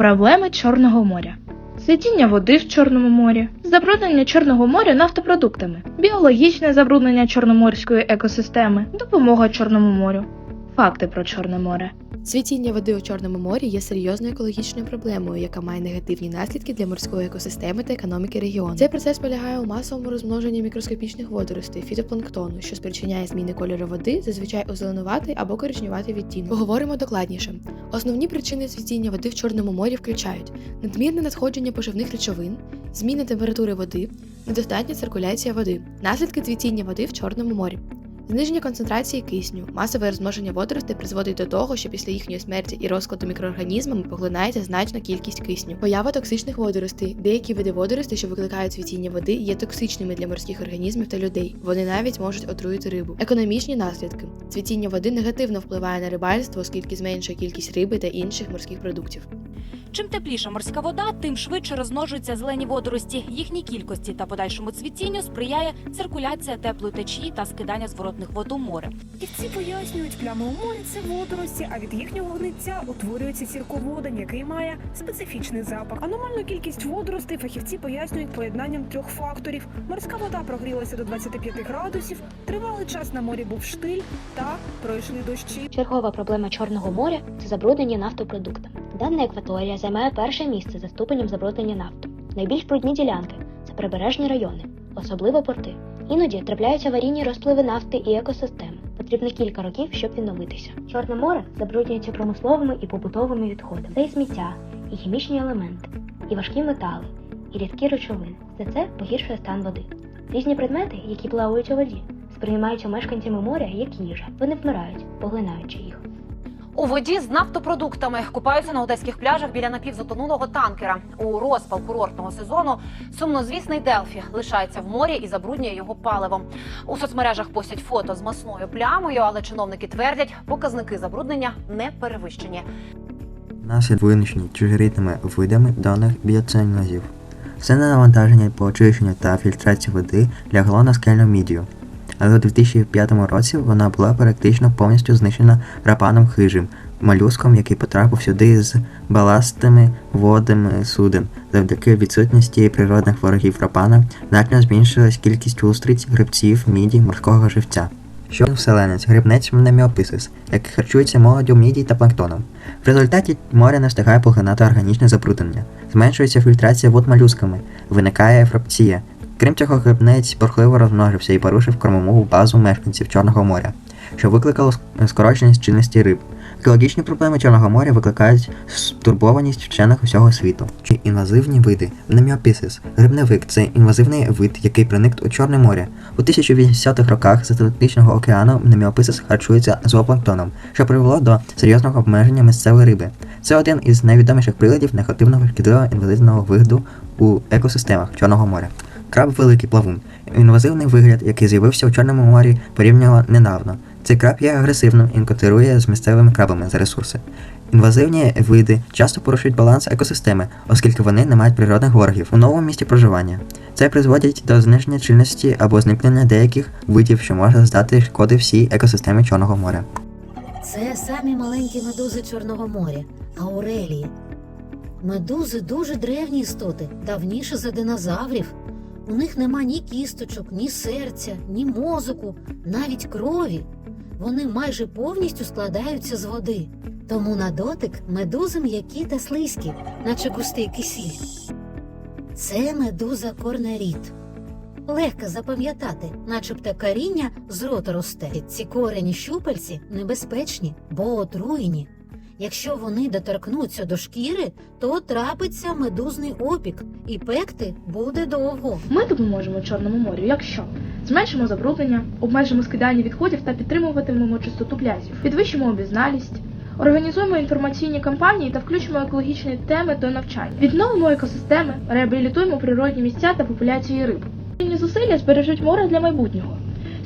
Проблеми Чорного моря. сидіння води в Чорному морі, забруднення Чорного моря нафтопродуктами, біологічне забруднення чорноморської екосистеми, допомога Чорному морю. Факти про Чорне море. Цвітіння води у Чорному морі є серйозною екологічною проблемою, яка має негативні наслідки для морської екосистеми та економіки регіону. Цей процес полягає у масовому розмноженні мікроскопічних водоростей, фітопланктону, що спричиняє зміни кольору води, зазвичай у зеленуватий або коричневатий відтінок. Поговоримо докладніше. Основні причини цвітіння води в Чорному морі включають надмірне надходження поживних речовин, зміни температури води, недостатня циркуляція води, наслідки цвітіння води в Чорному морі. Зниження концентрації кисню, масове розмноження водоростей призводить до того, що після їхньої смерті і розкладу мікроорганізмами поглинається значна кількість кисню. Поява токсичних водоростей. Деякі види водоростей, що викликають цвітіння води, є токсичними для морських організмів та людей. Вони навіть можуть отруїти рибу. Економічні наслідки. Цвітіння води негативно впливає на рибальство, оскільки зменшує кількість риби та інших морських продуктів. Чим тепліша морська вода, тим швидше розмножуються зелені водорості. Їхній кількості та подальшому цвітінню сприяє циркуляція теплої течії та скидання зворотних вод у море. Фахівці пояснюють, плями у морі це водорості, а від їхнього гниття утворюється сірководень, який має специфічний запах. Аномальну кількість водоростей фахівці пояснюють поєднанням трьох факторів: морська вода прогрілася до 25 градусів, тривалий час на морі був штиль та пройшли дощі. Чергова проблема Чорного моря це забруднення нафтопродуктами. Дана екваторія займає перше місце за ступенем забруднення нафту. Найбільш брудні ділянки це прибережні райони, особливо порти. Іноді трапляються аварійні розпливи нафти і екосистем. Потрібно кілька років, щоб відновитися. Чорне море забруднюється промисловими і побутовими відходами. Це і сміття, і хімічні елементи, і важкі метали, і рідкі речовини. Все це погіршує стан води. Різні предмети, які плавають у воді, сприймаються мешканцями моря як їжа. Вони вмирають, поглинаючи їх. У воді з нафтопродуктами купаються на одеських пляжах біля напівзатонулого танкера. У розпал курортного сезону сумнозвісний Делфі лишається в морі і забруднює його паливом. У соцмережах постять фото з масною плямою, але чиновники твердять, показники забруднення не перевищені. Наслід винищені чужорідними видами даних біоцинозів. Все навантаження по очищенню та фільтрації води лягло на скельну мідію. Але у 2005 році вона була практично повністю знищена рапаном хижим, молюском, який потрапив сюди з баластими водами суден. Завдяки відсутності природних ворогів рапана значно збільшилась кількість устриць, грибців, міді, морського живця. Що вселенець, грибнець неміописис, який харчується молоддю мідій та планктоном. В результаті море не встигає поглинати органічне забруднення, зменшується фільтрація вод молюсками, виникає ефрапція. Крім цього, грибнець бурхливо розмножився і порушив кормову базу мешканців Чорного моря, що викликало ск- скороченість чинності риб. Екологічні проблеми Чорного моря викликають стурбованість вчених усього світу. Чи інвазивні види Неміопісис. Грибневик це інвазивний вид, який проник у Чорне море. У 1080-х роках з Атлантичного океану Неміописис харчується зоопланктоном, що привело до серйозного обмеження місцевої риби. Це один із найвідоміших приладів негативного шкідливого інвазивного виду у екосистемах Чорного моря. Краб великий плавун. Інвазивний вигляд, який з'явився у Чорному морі порівняно недавно. Цей краб є агресивним і конкурує з місцевими крабами за ресурси. Інвазивні види часто порушують баланс екосистеми, оскільки вони не мають природних ворогів у новому місці проживання. Це призводить до зниження чільності або зникнення деяких видів, що може здати шкоди всій екосистемі Чорного моря. Це самі маленькі медузи Чорного моря, аурелії. Медузи дуже древні істоти, давніше за динозаврів. У них нема ні кісточок, ні серця, ні мозоку, навіть крові. Вони майже повністю складаються з води. Тому на дотик медузи м'які та слизькі, наче густий кисіль. Це медуза корнеріт. Легко запам'ятати, начебто коріння з рота росте. Ці корені щупальці небезпечні, бо отруєні. Якщо вони доторкнуться до шкіри, то трапиться медузний опік, і пекти буде довго. Ми допоможемо Чорному морю, якщо зменшимо забруднення, обмежимо скидання відходів та підтримуватимемо чистоту пляжів, підвищимо обізналість, організуємо інформаційні кампанії та включимо екологічні теми до навчання, відновимо екосистеми, реабілітуємо природні місця та популяції риб. Зусилля збережуть море для майбутнього.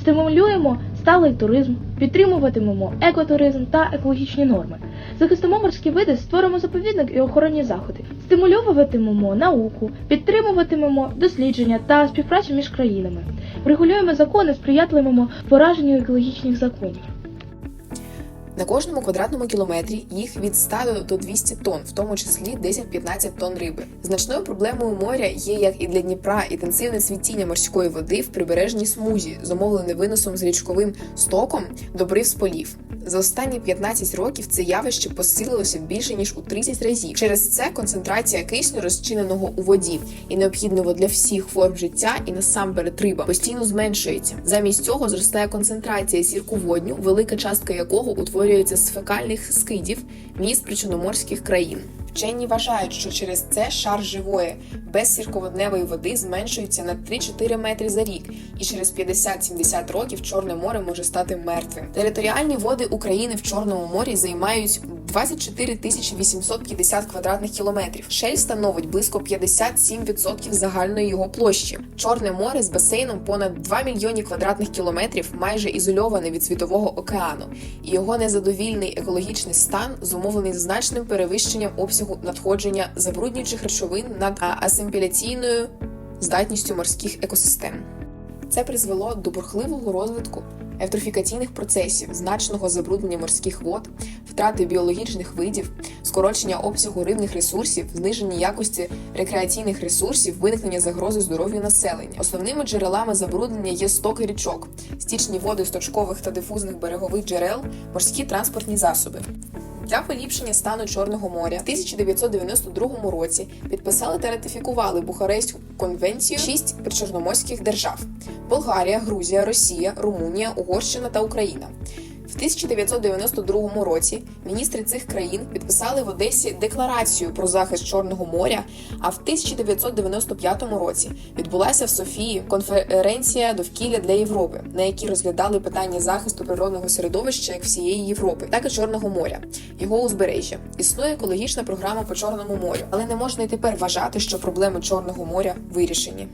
Стимулюємо сталий туризм, підтримуватимемо екотуризм та екологічні норми. Захистимо морські види, створимо заповідник і охоронні заходи. Стимулюватимемо науку, підтримуватимемо дослідження та співпрацю між країнами. Врегулюємо закони, сприятимемо пораженню екологічних законів. На кожному квадратному кілометрі їх від 100 до 200 тонн, в тому числі 10-15 тонн риби. Значною проблемою моря є як і для Дніпра інтенсивне цвітіння морської води в прибережній смузі, зумовлене виносом з річковим стоком добрив з полів. За останні 15 років це явище посилилося більше ніж у 30 разів. Через це концентрація кисню, розчиненого у воді і необхідного для всіх форм життя, і насамперед риба постійно зменшується. Замість цього зростає концентрація сірководню, велика частка якого утворюється з фекальних скидів міст причорноморських країн. Вчені вважають, що через це шар живої без сірководневої води зменшується на 3-4 метри за рік, і через 50-70 років Чорне море може стати мертвим. Територіальні води України в Чорному морі займають 24 тисячі 850 квадратних кілометрів. Шель становить близько 57% загальної його площі. Чорне море з басейном понад 2 мільйони квадратних кілометрів майже ізольоване від світового океану, і його незадовільний екологічний стан зумовлений значним перевищенням обсягу надходження забруднюючих речовин над а, асиміляційною здатністю морських екосистем. Це призвело до бурхливого розвитку евтрофікаційних процесів, значного забруднення морських вод, втрати біологічних видів, скорочення обсягу рибних ресурсів, зниження якості рекреаційних ресурсів, виникнення загрози здоров'ю населення. Основними джерелами забруднення є стоки річок, стічні води сточкових та дифузних берегових джерел, морські транспортні засоби. Для поліпшення стану Чорного моря в 1992 році підписали та ратифікували Бухарестську конвенцію шість причорноморських держав: Болгарія, Грузія, Росія, Румунія, Угорщина та Україна. В 1992 році міністри цих країн підписали в Одесі декларацію про захист Чорного моря. А в 1995 році відбулася в Софії конференція довкілля для Європи, на якій розглядали питання захисту природного середовища як всієї Європи, так і Чорного моря, його узбережжя. Існує екологічна програма по Чорному морю, але не можна і тепер вважати, що проблеми Чорного моря вирішені.